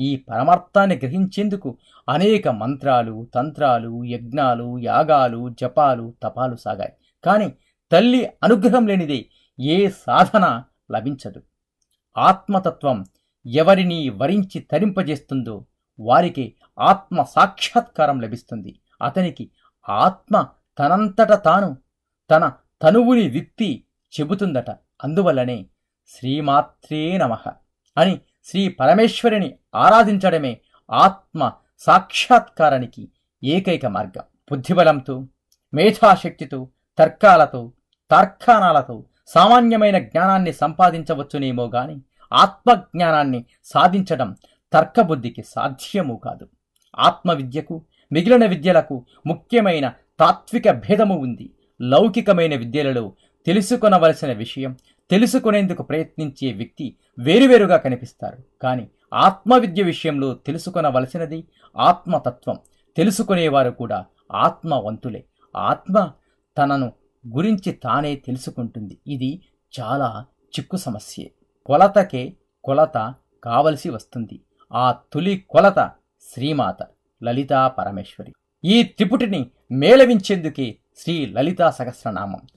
ఈ పరమార్థాన్ని గ్రహించేందుకు అనేక మంత్రాలు తంత్రాలు యజ్ఞాలు యాగాలు జపాలు తపాలు సాగాయి. కానీ తల్లి అనుగ్రహం లేనిదే ఏ సాధన లభించదు. ఆత్మతత్వం ఎవరిని వరించి తరింపజేస్తుందో వారికి ఆత్మ సాక్షాత్కారం లభిస్తుంది. అతనికి ఆత్మ తనంతట తాను తన తనువుని విప్పి చెబుతుందట. అందువల్లనే శ్రీమాత్రే నమః అని శ్రీ పరమేశ్వరిని ఆరాధించడమే ఆత్మ సాక్షాత్కారానికి ఏకైక మార్గం. బుద్ధిబలంతో మేధాశక్తితో తర్కాలతో తర్కానాలతో సామాన్యమైన జ్ఞానాన్ని సంపాదించవచ్చునేమో గాని ఆత్మజ్ఞానాన్ని సాధించడం తర్కబుద్ధికి సాధ్యము కాదు. ఆత్మవిద్యకు మిగిలిన విద్యలకు ముఖ్యమైన తాత్విక భేదము ఉంది. లౌకికమైన విద్యలలో తెలుసుకొనవలసిన విషయం తెలుసుకునేందుకు ప్రయత్నించే వ్యక్తి వేరువేరుగా కనిపిస్తారు. కానీ ఆత్మవిద్య విషయంలో తెలుసుకొనవలసినది ఆత్మతత్వం. తెలుసుకునేవారు కూడా ఆత్మవంతులే. ఆత్మ తనను గురించి తానే తెలుసుకుంటుంది. ఇది చాలా చిక్కు సమస్యే. కొలతకే కొలత కావలసి వస్తుంది. ఆ తొలి కొలత శ్రీమాత లలితా పరమేశ్వరి. ఈ త్రిపుటిని మేళవించేందుకే శ్రీ లలితా సహస్రనామం.